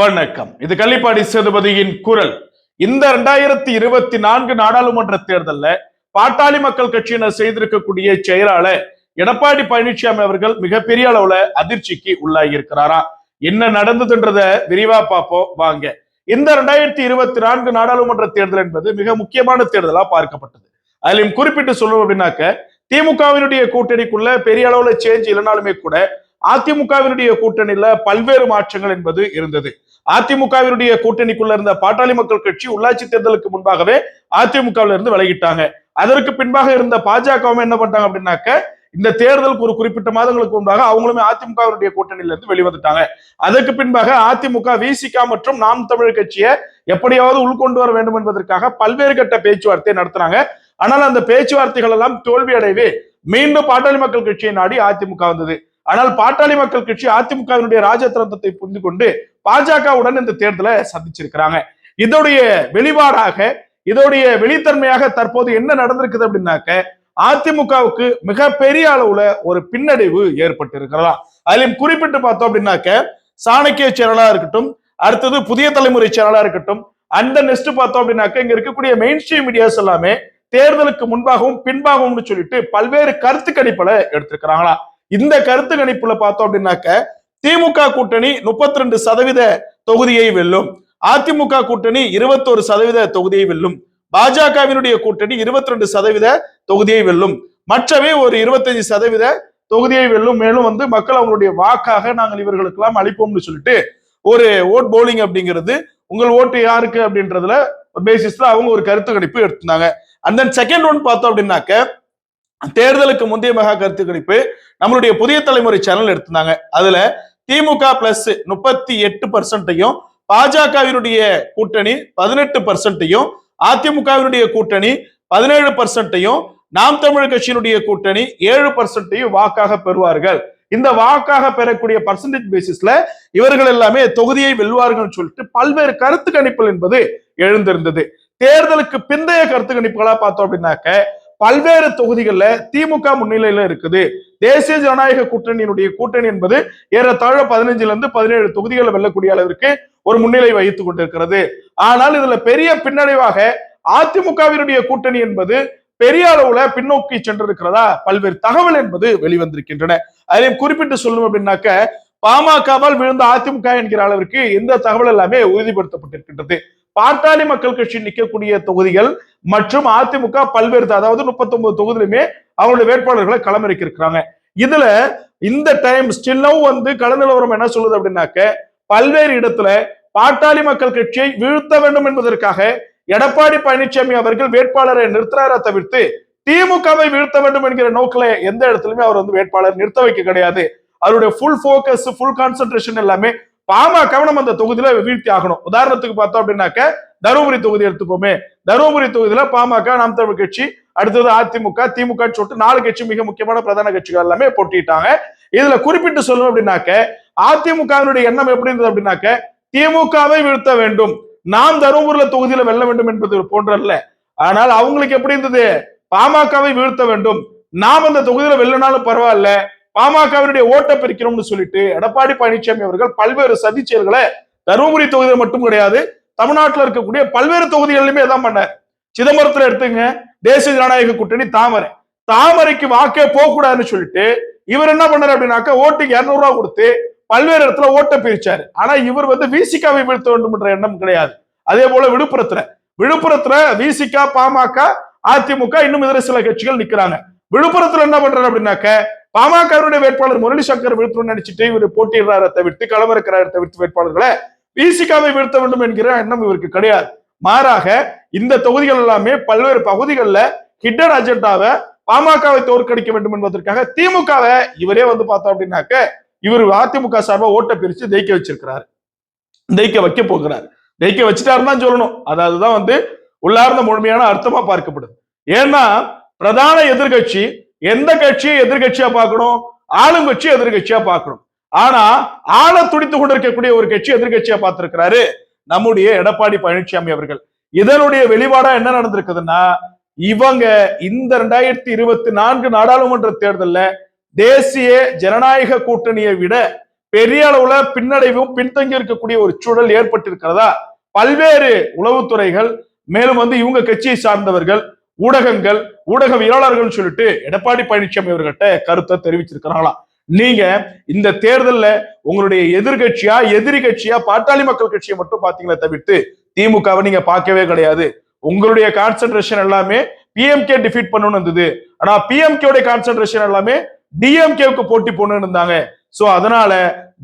வணக்கம். இது கள்ளிப்பாடி சேதுபதியின் குரல். இந்த ரெண்டாயிரத்தி இருபத்தி நான்கு நாடாளுமன்ற தேர்தல்ல பாட்டாளி மக்கள் கட்சியினர் செய்திருக்கக்கூடிய செயலாளர் எடப்பாடி பழனிசாமி அவர்கள் மிகப்பெரிய அளவுல அதிர்ச்சிக்கு உள்ளாகி இருக்கிறாரா என்ன நடந்ததுன்றத விரிவா பார்ப்போம். வாங்க. இந்த ரெண்டாயிரத்தி இருபத்தி நான்கு நாடாளுமன்ற தேர்தல் என்பது மிக முக்கியமான தேர்தலா பார்க்கப்பட்டது. அதிலும் குறிப்பிட்டு சொல்லணும் அப்படின்னாக்க திமுகவினுடைய கூட்டணிக்குள்ள பெரிய அளவுல சேஞ்ச் இல்லைனாலுமே கூட அதிமுகவினுடைய கூட்டணியில பல்வேறு மாற்றங்கள் என்பது இருந்தது. அதிமுகவினுடைய கூட்டணிக்குள்ள இருந்த பாட்டாளி மக்கள் கட்சி உள்ளாட்சி தேர்தலுக்கு முன்பாகவே அதிமுகவில இருந்து விலகிட்டாங்க. அதற்கு பின்பாக இருந்த பாஜகவும் என்ன பண்ணாங்க அப்படின்னாக்க இந்த தேர்தலுக்கு ஒரு குறிப்பிட்ட மாதங்களுக்கு முன்பாக அவங்களுமே அதிமுகவினுடைய கூட்டணியில இருந்து வெளிவந்துட்டாங்க. அதற்கு பின்பாக அதிமுக விசிகா மற்றும் நாம் தமிழ் கட்சியை எப்படியாவது உள்கொண்டு வர வேண்டும் என்பதற்காக பல்வேறு கட்ட பேச்சுவார்த்தை நடத்துறாங்க ஆனால் அந்த பேச்சுவார்த்தைகள் எல்லாம் தோல்வி அடைவே மீண்டும் பாட்டாளி மக்கள் கட்சியை நாடி அதிமுக வந்தது. ஆனால் பாட்டாளி மக்கள் கட்சி அதிமுகவினுடைய ராஜதந்திரத்தை புரிந்து கொண்டு பாஜகவுடன் இந்த தேர்தலை சந்திச்சிருக்கிறாங்க. இதோடைய வெளிப்பாடாக இதோடைய வெளித்தன்மையாக தற்போது என்ன நடந்திருக்குது அப்படின்னாக்க அதிமுகவுக்கு மிகப்பெரிய அளவுல ஒரு பின்னடைவு ஏற்பட்டு இருக்கிறதா அதிலும் குறிப்பிட்டு பார்த்தோம் அப்படின்னாக்க சாணக்கிய சேனலா இருக்கட்டும் அடுத்தது புதிய தலைமுறை சேனலா இருக்கட்டும் அந்த நெக்ஸ்ட் பார்த்தோம் அப்படின்னாக்க இங்க இருக்கக்கூடிய மெயின் ஸ்ட்ரீம் மீடியாஸ் எல்லாமே தேர்தலுக்கு முன்பாகவும் பின்பாகவும்னு சொல்லிட்டு பல்வேறு கருத்து கணிப்புல எடுத்திருக்கிறாங்களா இந்த கருத்து கணிப்புல பார்த்தோம் அப்படின்னாக்க திமுக கூட்டணி முப்பத்தி ரெண்டு சதவீத தொகுதியை வெல்லும். அதிமுக கூட்டணி இருபத்தோரு சதவீத தொகுதியை வெல்லும். பாஜகவினுடைய கூட்டணி இருபத்தி ரெண்டு சதவீத தொகுதியை வெல்லும். மற்றவை ஒரு இருபத்தஞ்சு சதவீத தொகுதியை வெல்லும். மேலும் வந்து மக்கள் அவங்களுடைய வாக்காக நாங்கள் இவர்களுக்கெல்லாம் அளிப்போம்னு சொல்லிட்டு ஒரு ஓட் போலிங் அப்படிங்கிறது உங்கள் ஓட்டு யாருக்கு அப்படின்றதுல ஒரு பேசிஸ்ல அவங்க ஒரு கருத்து கணிப்பு எடுத்திருந்தாங்க. அண்ட் தென் செகண்ட் ஒன் பார்த்தோம் அப்படின்னாக்க தேர்தலுக்கு முந்தைய மெகா கருத்து கணிப்பு நம்மளுடைய புதிய தலைமுறை சேனல் எடுத்திருந்தாங்க. அதுல திமுக பிளஸ் முப்பத்தி எட்டு பர்சன்ட்டையும் பாஜகவினுடைய கூட்டணி பதினெட்டு பர்சன்ட்டையும் அதிமுகவினுடைய கூட்டணி பதினேழு பர்சன்ட்டையும் நாம் தமிழர் கட்சியினுடைய கூட்டணி ஏழு பர்சன்ட்டையும் வாக்காக பெறுவார்கள். இந்த வாக்காக பெறக்கூடிய பர்சன்டேஜ் பேசிஸ்ல இவர்கள் எல்லாமே தொகுதியை வெல்வார்கள் சொல்லிட்டு பல்வேறு கருத்து கணிப்புகள் என்பது எழுந்திருந்தது. தேர்தலுக்கு பிந்தைய கருத்து கணிப்புகளா பார்த்தோம் அப்படின்னாக்க பல்வேறு தொகுதிகளில் திமுக முன்னிலையில இருக்குது. தேசிய ஜனநாயக கூட்டணியினுடைய கூட்டணி என்பது ஏறத்தாழ பதினஞ்சுல இருந்து பதினேழு தொகுதிகளை வெல்லக்கூடிய அளவிற்கு ஒரு முன்னிலை வகித்துக் கொண்டிருக்கிறது. ஆனால் இதுல பெரிய பின்னடைவாக அதிமுகவினுடைய கூட்டணி என்பது பெரிய அளவுல பின்னோக்கி சென்றிருக்கிறதா? பல்வேறு தகவல் என்பது வெளிவந்திருக்கின்றன. அதிலும் குறிப்பிட்டு சொல்லணும் அப்படின்னாக்க பாமகவால் விழுந்த அதிமுக என்கிற அளவிற்கு இந்த தகவல் எல்லாமே உறுதிப்படுத்தப்பட்டிருக்கின்றது. பாட்டாளி மக்கள் கட்சி நிற்கக்கூடிய தொகுதிகள் மற்றும் அதிமுக பல்வேறு அதாவது முப்பத்தி ஒன்பது தொகுதியிலுமே அவங்களுடைய வேட்பாளர்களை களமிறக்கி இருக்கிறாங்க இதுல இந்த டைம் ஸ்டில்லவும் வந்து கள நிலவரம் என்ன சொல்லுது அப்படின்னாக்க பல்வேறு இடத்துல பாட்டாளி மக்கள் கட்சியை வீழ்த்த வேண்டும் என்பதற்காக எடப்பாடி பழனிசாமி அவர்கள் வேட்பாளரை நிறுத்துறார தவிர்த்து திமுகவை வீழ்த்த வேண்டும் என்கிற நோக்கில எந்த இடத்துலயுமே அவர் வந்து வேட்பாளர் நிறுத்த வைக்க கிடையாது. அவருடைய ஃபுல் ஃபோக்கஸ் ஃபுல் கான்சென்ட்ரேஷன் எல்லாமே பாமக நம்ம அந்த தொகுதியில வீழ்த்தி ஆகணும். உதாரணத்துக்கு பார்த்தோம் அப்படின்னாக்க தருமபுரி தொகுதி எடுத்துப்போமே. தருமபுரி தொகுதியில பாமக நாம் தமிழ் கட்சி அடுத்தது அதிமுக திமுக சொல்லிட்டு நாலு கட்சி மிக முக்கியமான பிரதான கட்சிகள் எல்லாமே போட்டிட்டாங்க இதுல குறிப்பிட்டு சொல்லணும் அப்படின்னாக்க அதிமுகவினுடைய எண்ணம் எப்படி இருந்தது அப்படின்னாக்க திமுகவை வீழ்த்த வேண்டும். நாம் தருமபுரியில தொகுதியில வெல்ல வேண்டும் என்பது போன்றல்ல. ஆனால் அவங்களுக்கு எப்படி இருந்தது? பாமகவை வீழ்த்த வேண்டும். நாம் அந்த தொகுதியில வெல்லனாலும் பரவாயில்ல. பாமகவினுடைய ஓட்டை பிரிக்கணும்னு சொல்லிட்டு எடப்பாடி பழனிசாமி அவர்கள் பல்வேறு சதி செயல்களை தருமபுரி தொகுதியில் மட்டும் கிடையாது தமிழ்நாட்டில் இருக்கக்கூடிய பல்வேறு தொகுதிகளிலுமே தான் பண்ணார். சிதம்பரத்தில் எடுத்துங்க தேசிய ஜனநாயக கூட்டணி தாமரை. தாமரைக்கு வாக்கே போகக்கூடாதுன்னு சொல்லிட்டு இவர் என்ன பண்ணார் அப்படின்னாக்கா ஓட்டுக்கு இரநூறுவா கொடுத்து பல்வேறு இடத்துல ஓட்டை பிரிச்சாரு. ஆனா இவர் வந்து விசிகாவை வீழ்த்த வேண்டும் என்ற எண்ணம் கிடையாது. அதே போல விழுப்புரத்துல. விழுப்புரத்துல விசிகா பாமக அதிமுக இன்னும் இதர சில கட்சிகள் நிக்கிறாங்க. விழுப்புரத்துல என்ன பண்றாரு அப்படின்னாக்க பாமகவுடைய வேட்பாளர் முரளி சங்கர் விழுப்புரம் நினைச்சிட்டு இவர் போட்டியிடுறாரு தவிர்த்து களமிறக்கிறாரு தவிர்த்து வேட்பாளர்களை. விசிகாவை வீழ்த்த வேண்டும் என்கிற எண்ணம் இவருக்கு கிடையாது. மாறாக இந்த தொகுதிகள் எல்லாமே பல்வேறு பகுதிகளில் ஹிடன் அஜெண்டாவை பாமகவை தோற்கடிக்க வேண்டும் என்பதற்காக திமுகவை இவரே வந்து பார்த்தோம் அப்படின்னாக்க இவர் அதிமுக சார்பா ஓட்டை பிரிச்சு ஜெயிக்க வச்சிருக்கிறாரு. ஜெயிக்க வைக்க போகிறார். ஜெயிக்க வச்சுட்டாருன்னு தான் சொல்லணும். அதாவதுதான் வந்து உள்ளார்ந்த முழுமையான அர்த்தமா பார்க்கப்படுது. ஏன்னா பிரதான எதிர்கட்சி எந்த கட்சியை எதிர்கட்சியா பார்க்கணும்? ஆளுங்கட்சி எதிர்கட்சியா பார்க்கணும். ஆனா ஆள துடித்து கொண்டிருக்கக்கூடிய ஒரு கட்சி எதிர்கட்சியா பார்த்திருக்கிறாரு நம்முடைய எடப்பாடி பழனிசாமி அவர்கள். இதனுடைய வெளிப்பாடா என்ன நடந்திருக்குதுன்னா இவங்க இந்த ரெண்டாயிரத்தி இருபத்தி நான்கு நாடாளுமன்ற தேர்தல்ல தேசிய ஜனநாயக கூட்டணியை விட பெரிய அளவுல பின்னடைவும் பின்தங்கி இருக்கக்கூடிய ஒரு சூழல் ஏற்பட்டிருக்கிறதா? பல்வேறு உளவுத்துறைகள் மேலும் வந்து இவங்க கட்சியை சார்ந்தவர்கள் ஊடகங்கள் ஊடகவியலாளர்கள் சொல்லிட்டு எடப்பாடி பழனிசாமி அவர்கிட்ட கருத்தை தெரிவிச்சிருக்கிறாங்களாம் நீங்க இந்த தேர்தல்ல உங்களுடைய எதிர்கட்சியா எதிரி கட்சியா பாட்டாளி மக்கள் கட்சியை மட்டும் பாத்தீங்களா தவிர்த்து திமுகவை நீங்க பார்க்கவே கிடையாது. உங்களுடைய கான்சென்ட்ரேஷன் எல்லாமே பிஎம்கே டிஃபீட் பண்ணணும்னு இருந்தது. ஆனா பிஎம்கே கான்சென்ட்ரேஷன் எல்லாமே டிஎம்கேவுக்கு போட்டி போடணும்னு இருந்தாங்க. சோ அதனால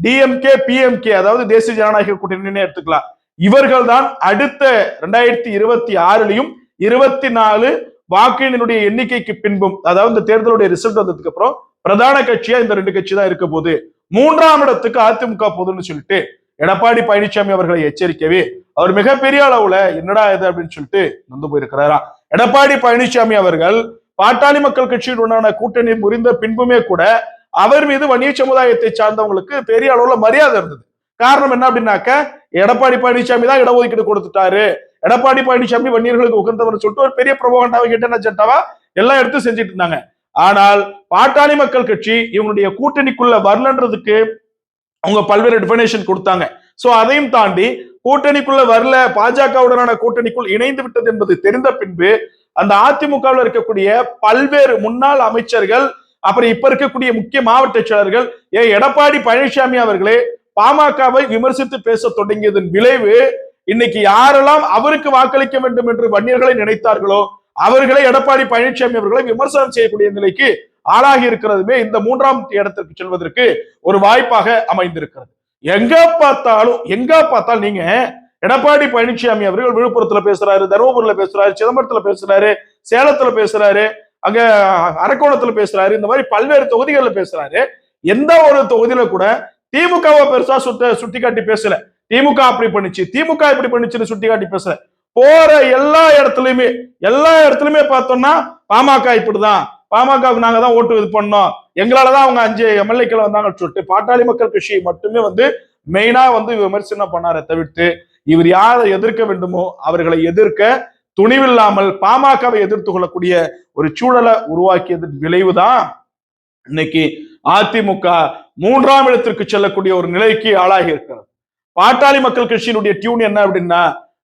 டிஎம்கே பிஎம்கே அதாவது தேசிய ஜனநாயக கூட்டணின்னு எடுத்துக்கலாம். இவர்கள் தான் அடுத்த ரெண்டாயிரத்தி இருபத்தி ஆறுலயும் இருபத்தி நாலு வாக்குகளினுடைய எண்ணிக்கைக்கு பின்பும் அதாவது இந்த தேர்தலுடைய ரிசல்ட் வந்ததுக்கு அப்புறம் பிரதான கட்சியா இந்த ரெண்டு கட்சி தான் இருக்க போகுது. மூன்றாம் இடத்துக்கு அதிமுக போதுன்னு சொல்லிட்டு எடப்பாடி பழனிசாமி அவர்களை எச்சரிக்கவே அவர் மிகப்பெரிய அளவுல என்னடா இது அப்படின்னு சொல்லிட்டு நொந்து போயிருக்கிறாரா எடப்பாடி பழனிசாமி அவர்கள் பாட்டாளி மக்கள் கட்சியுடனான கூட்டணி முறிந்த பின்புமே கூட அவர் மீது வணிக சமுதாயத்தை சார்ந்தவங்களுக்கு பெரிய அளவுல மரியாதை இருந்தது. காரணம் என்ன அப்படின்னாக்க எடப்பாடி பழனிசாமி தான் இடஒதுக்கீடு கொடுத்துட்டாரு. எடப்பாடி பழனிசாமி வன்னியர்களுக்கு உகந்தவர் சொல்லிட்டு ஒரு பெரிய பிரபோகண்டாவை கிட்ட ஜெட்டாவா எல்லாம் எடுத்து செஞ்சுட்டு இருந்தாங்க. ஆனால் பாட்டாளி மக்கள் கட்சி இவங்களுடைய கூட்டணிக்குள்ள வரலன்றதுக்கு அவங்க பல்வேறு டிஃபனேஷன் கொடுத்தாங்க. சோ அதையும் தாண்டி கூட்டணிக்குள்ள வரல பாஜகவுடனான கூட்டணிக்குள் இணைந்து விட்டது என்பது தெரிந்த பின்பு அந்த அதிமுகவில் இருக்கக்கூடிய பல்வேறு முன்னாள் அமைச்சர்கள் அப்புறம் இப்ப இருக்கக்கூடிய முக்கிய மாவட்ட செயலர்கள் ஏ எடப்பாடி பழனிசாமி அவர்களே பாமகவை விமர்சித்து பேச தொடங்கியதன் விளைவு இன்னைக்கு யாரெல்லாம் அவருக்கு வாக்களிக்க வேண்டும் என்று வன்னியர்களை நினைத்தார்களோ அவர்களை எடப்பாடி பழனிசாமி அவர்களை விமர்சனம் செய்யக்கூடிய நிலைக்கு ஆளாகி இருக்கிறதுமே இந்த மூன்றாம் இடத்திற்கு செல்வதற்கு ஒரு வாய்ப்பாக அமைந்திருக்கிறது. எங்க பார்த்தாலும் எங்க பார்த்தாலும் நீங்க எடப்பாடி பழனிசாமி அவர்கள் விழுப்புரத்துல பேசுறாரு தருமபுரியில பேசுறாரு சிதம்பரத்துல பேசுறாரு சேலத்துல பேசுறாரு அங்க அரக்கோணத்துல பேசுறாரு இந்த மாதிரி பல்வேறு தொகுதிகளில் பேசுறாரு. எந்த ஒரு தொகுதியில கூட திமுகவை பெருசா சுட்ட சுட்டி காட்டி பேசல. திமுக அப்படி பண்ணுச்சு. திமுக இப்படி பண்ணுச்சுன்னு சுட்டி காட்டி பேசல போற எல்லா இடத்துலயுமே எல்லா இடத்துலயுமே பார்த்தோம்னா பாமக இப்படிதான். பாமகவுக்கு நாங்க தான் ஓட்டு இது பண்ணோம். எங்களாலதான் அவங்க அஞ்சு எம்எல்ஏக்கள் வந்தாங்கன்னு சொல்லிட்டு பாட்டாளி மக்கள் கட்சியை மட்டுமே வந்து மெயினா வந்து விமர்சனம் பண்ணார தவிர்த்து இவர் யாரை எதிர்க்க வேண்டுமோ அவர்களை எதிர்க்க துணிவில்லாமல் பாமகவை எதிர்த்து கொள்ளக்கூடிய ஒரு சூழலை உருவாக்கியதன் விளைவுதான் இன்னைக்கு அதிமுக. மூன்றாம் இடத்திற்கு செல்லக்கூடிய ஒரு நிலைக்கு ஆளாகி இருக்கிறது. பாட்டாளி மக்கள் கட்சியினுடைய டியூன் என்ன அப்படின்னா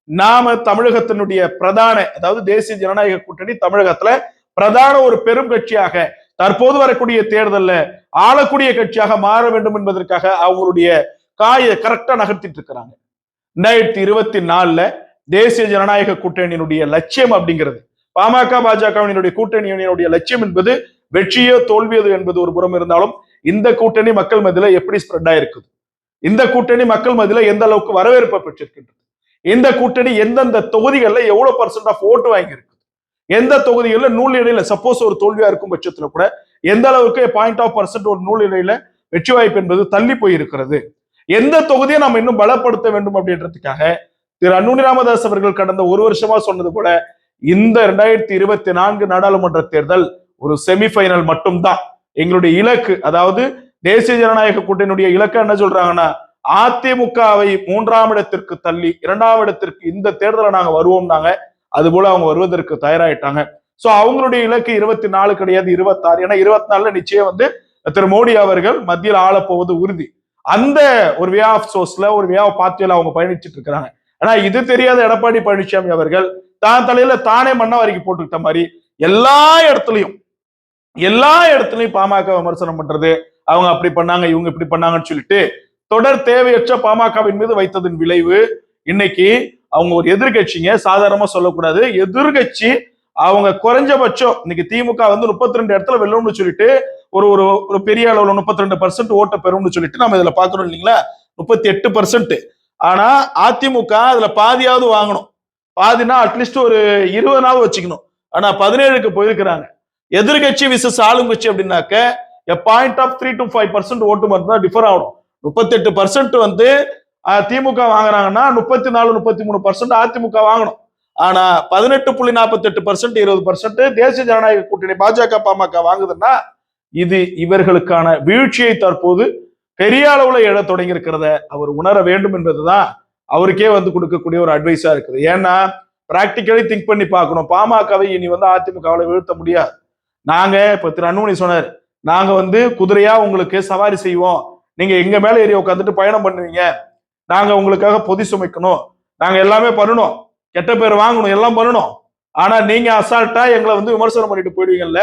நாம தமிழகத்தினுடைய பிரதான அதாவது தேசிய ஜனநாயக கூட்டணி தமிழகத்துல பிரதான ஒரு பெரும் கட்சியாக தற்போது வரக்கூடிய தேர்தல்ல ஆளக்கூடிய கட்சியாக மாற வேண்டும் என்பதற்காக அவங்களுடைய காயை கரெக்டா நகர்த்திட்டு இருக்கிறாங்க. ரெண்டாயிரத்தி இருபத்தி நாலுல தேசிய ஜனநாயக கூட்டணியினுடைய லட்சியம் அப்படிங்கிறது பாமக பாஜகவினுடைய கூட்டணியினுடைய லட்சியம் என்பது வெற்றியோ தோல்வியது என்பது ஒரு புறம் இருந்தாலும் இந்த கூட்டணி மக்கள் மத்தியில எப்படி ஸ்ப்ரெட் ஆயிருக்குது? இந்த கூட்டணி மக்கள் மத்தியில எந்த அளவுக்கு வரவேற்பை பெற்றிருக்கின்றது? இந்த கூட்டணி எந்தெந்த தொகுதிகளில் எவ்வளவு பர்சன்ட் ஆஃப் ஓட்டு வாங்கியிருக்கு? எந்த தொகுதிகளில் நூல் இடையில சப்போஸ் ஒரு தோல்வியா இருக்கும் பட்சத்துல கூட எந்த அளவுக்கு பாயிண்ட் ஆஃப் பர்சன்ட் ஒரு நூல் இடையில வெற்றி வாய்ப்பு என்பது தள்ளி போயிருக்கிறது? எந்த தொகுதியை நம்ம இன்னும் பலப்படுத்த வேண்டும் அப்படின்றதுக்காக திரு அன்னுனி ராமதாஸ் அவர்கள் கடந்த ஒரு வருஷமா சொன்னது போல இந்த ரெண்டாயிரத்தி இருபத்தி நான்கு நாடாளுமன்ற தேர்தல் ஒரு செமிஃபைனல் மட்டும்தான். எங்களுடைய இலக்கு அதாவது தேசிய ஜனநாயக கூட்டணியுடைய இலக்கம் என்ன சொல்றாங்கன்னா அதிமுகவை மூன்றாம் இடத்திற்கு தள்ளி இரண்டாம் இடத்திற்கு இந்த தேர்தலை நாங்க வருவோம்னாங்க. அது போல அவங்க வருவதற்கு தயாராயிட்டாங்க. சோ அவங்களுடைய இலக்கு இருபத்தி நாலு கிடையாது இருபத்தாறு. ஏன்னா இருபத்தி நாலுல நிச்சயம் வந்து திரு மோடி அவர்கள் மத்தியில் ஆளப்போவது உறுதி. அந்த ஒரு வே ஆஃப் சோர்ஸ்ல ஒரு வே ஆஃப் பார்ட்டியில அவங்க பயணிச்சுட்டு இருக்கிறாங்க. ஆனா இது தெரியாத எடப்பாடி பழனிசாமி அவர்கள் தான் தலையில தானே மண்ண வரைக்கும் போட்டுக்கிட்ட மாதிரி எல்லா இடத்துலயும் எல்லா இடத்துலயும் பாமக விமர்சனம் பண்றது. அவங்க அப்படி பண்ணாங்க இவங்க இப்படி பண்ணாங்கன்னு சொல்லிட்டு தொடர் தேவையற்ற பாமகவின் மீது வைத்ததன் விளைவு இன்னைக்கு அவங்க ஒரு எதிர்கட்சிங்க சாதாரணமா சொல்லக்கூடாது. எதிர்கட்சி அவங்க குறைஞ்சபட்சம் இன்னைக்கு திமுக வந்து முப்பத்தி ரெண்டு இடத்துல வெல்லும்னு சொல்லிட்டு ஒரு ஒரு ஒரு பெரிய அளவுல முப்பத்தி ரெண்டு பர்சன்ட் ஓட்ட பெறும்னு சொல்லிட்டு நம்ம இதுல பாக்குறோம் இல்லைங்களா? முப்பத்தி எட்டு பர்சன்ட் ஆனா அதிமுக அதுல பாதியாவது வாங்கணும். பாதினா அட்லீஸ்ட் ஒரு இருபதுனாவது வச்சுக்கணும். ஆனா பதினேழுக்கு போயிருக்கிறாங்க. எதிர்கட்சி விசஸ் ஆளுங்கட்சி அப்படின்னாக்க point of three to five percent ஓட்டு மட்டும் தான் டிஃபர் ஆகணும். முப்பத்தெட்டு பர்சன்ட் வந்து திமுக வாங்குறாங்கன்னா முப்பத்தி நாலு முப்பத்தி மூணு பர்சன்ட் அதிமுக வாங்கணும். ஆனா பதினெட்டு புள்ளி நாற்பத்தெட்டு பர்சன்ட் இருபது பர்சன்ட் தேசிய ஜனநாயக கூட்டணி பாஜக பாமக வாங்குதுன்னா இது இவர்களுக்கான வீழ்ச்சியை தற்போது பெரிய அளவுல எழ தொடங்கி இருக்கிறத அவர் உணர வேண்டும் என்பதுதான் அவருக்கே வந்து கொடுக்கக்கூடிய ஒரு அட்வைஸா இருக்குது. ஏன்னா பிராக்டிக்கலி திங்க் பண்ணி பார்க்கணும். பாமகவை இனி வந்து அதிமுகவில் வீழ்த்த முடியாது. நாங்க இப்ப திரு அன்புமணி சொன்னார் நாங்க வந்து குதிரையா உங்களுக்கு சவாரி செய்வோம். நீங்க எங்க மேல ஏறி உட்காந்துட்டு பயணம் பண்ணுவீங்க. நாங்க உங்களுக்காக பொதி சுமைக்கணும். நாங்க எல்லாமே பண்ணணும். கெட்ட பேர் வாங்கணும். எல்லாம் பண்ணணும். ஆனா நீங்க அசால்ட்டா எங்களை வந்து விமர்சனம் பண்ணிட்டு போயிடுவீங்கல்ல?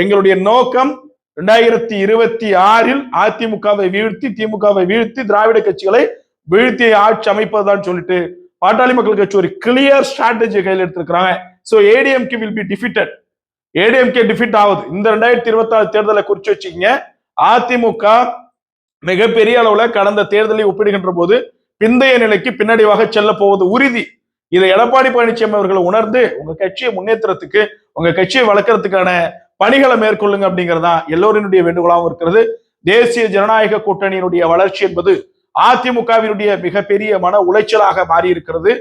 எங்களுடைய நோக்கம் ரெண்டாயிரத்தி இருபத்தி ஆறில் அதிமுகவை வீழ்த்தி திமுகவை வீழ்த்தி திராவிட கட்சிகளை வீழ்த்தி ஆட்சி அமைப்பதுதான் சொல்லிட்டு பாட்டாளி மக்கள் கட்சி ஒரு கிளியர் ஸ்ட்ராட்டஜி கையில் எடுத்திருக்கிறாங்க. So ADMK will be defeated ADMK defeat ஆகுது. இந்த ரெண்டாயிரத்தி இருபத்தி நாலு தேர்தலை குறிச்சு வச்சுக்கீங்க. அதிமுக மிகப்பெரிய அளவுல கடந்த தேர்தலை ஒப்பிடுகின்ற போது பிந்தைய நிலைக்கு பின்னடைவாக செல்ல போவது உறுதி. இதை எடப்பாடி பழனிசாமி அவர்களை உணர்ந்து உங்க கட்சியை முன்னேற்றத்துக்கு உங்க கட்சியை வளர்க்கறதுக்கான பணிகளை மேற்கொள்ளுங்க அப்படிங்கறதா எல்லோரினுடைய வேண்டுகோளாகவும் இருக்கிறது. தேசிய ஜனநாயக கூட்டணியினுடைய வளர்ச்சி என்பது அதிமுகவினுடைய மிகப்பெரிய மன உளைச்சலாக மாறி இருக்கிறது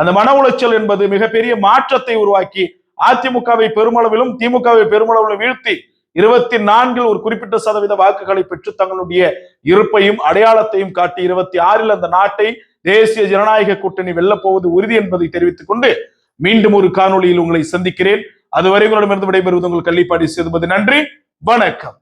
அந்த மன உளைச்சல் என்பது மிகப்பெரிய மாற்றத்தை உருவாக்கி அதிமுகவை பெருமளவிலும் திமுகவை பெருமளவிலும் வீழ்த்தி இருபத்தி நான்கில் ஒரு குறிப்பிட்ட சதவீத வாக்குகளை பெற்று தங்களுடைய இருப்பையும் அடையாளத்தையும் காட்டி இருபத்தி ஆறில் அந்த நாட்டை தேசிய ஜனநாயக கூட்டணி வெல்லப் போவது உறுதி என்பதை தெரிவித்துக் கொண்டு மீண்டும் ஒரு காணொளியில் உங்களை சந்திக்கிறேன். அதுவரை உங்களிடமிருந்து விடைபெறுவது உங்கள் கள்ளிப்பாடி சேதுபதி. நன்றி. வணக்கம்.